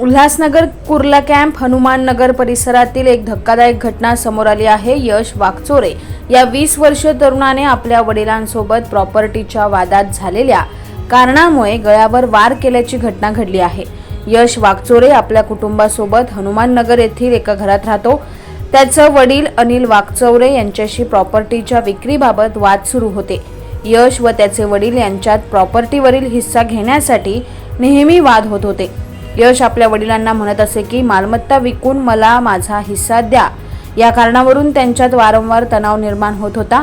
Ulhasnagar Kurla camp Hanuman Nagar परिसरातील एक धक्कादायक घटना समोर आली आहे. यश वाघचोरे या वीस वर्ष तरुणाने आपल्या वडिलांसोबत प्रॉपर्टीच्या वादात झालेल्या कारणामुळे गळ्यावर वार केल्याची घटना घडली आहे. यश वाघचोरे आपल्या कुटुंबासोबत हनुमान नगर येथील एका घरात राहतो. त्याचं वडील अनिल वाघचौरे यांच्याशी प्रॉपर्टीच्या विक्रीबाबत वाद सुरू होते. यश व त्याचे वडील यांच्यात प्रॉपर्टीवरील हिस्सा घेण्यासाठी नेहमी वाद होत होते. यश आपल्या वडिलांना म्हणत असे की मालमत्ता विकून मला माझा हिस्सा द्या. या कारणावरून त्यांच्यात वारंवार तणाव निर्माण होत होता.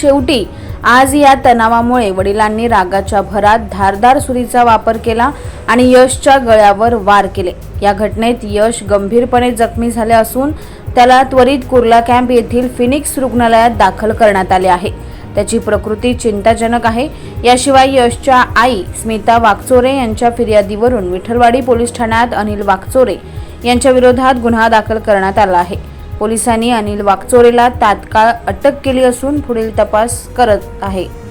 शेवटी आज या तणावामुळे वडिलांनी रागाच्या भरात धारदार सुरीचा वापर केला आणि यशच्या गळ्यावर वार केले. या घटनेत यश गंभीरपणे जखमी झाले असून त्याला त्वरित कुर्ला कॅम्प येथील फिनिक्स रुग्णालयात दाखल करण्यात आले आहे. त्याची प्रकृती चिंताजनक आहे. याशिवाय यशच्या आई स्मिता वाकचोरे यांच्या फिर्यादीवरून विठ्ठलवाडी पोलीस ठाण्यात अनिल वाकचोरे यांच्या विरोधात गुन्हा दाखल करण्यात आला आहे. पोलिसांनी अनिल वाकचोरेला तात्काळ अटक केली असून पुढील तपास करत आहे.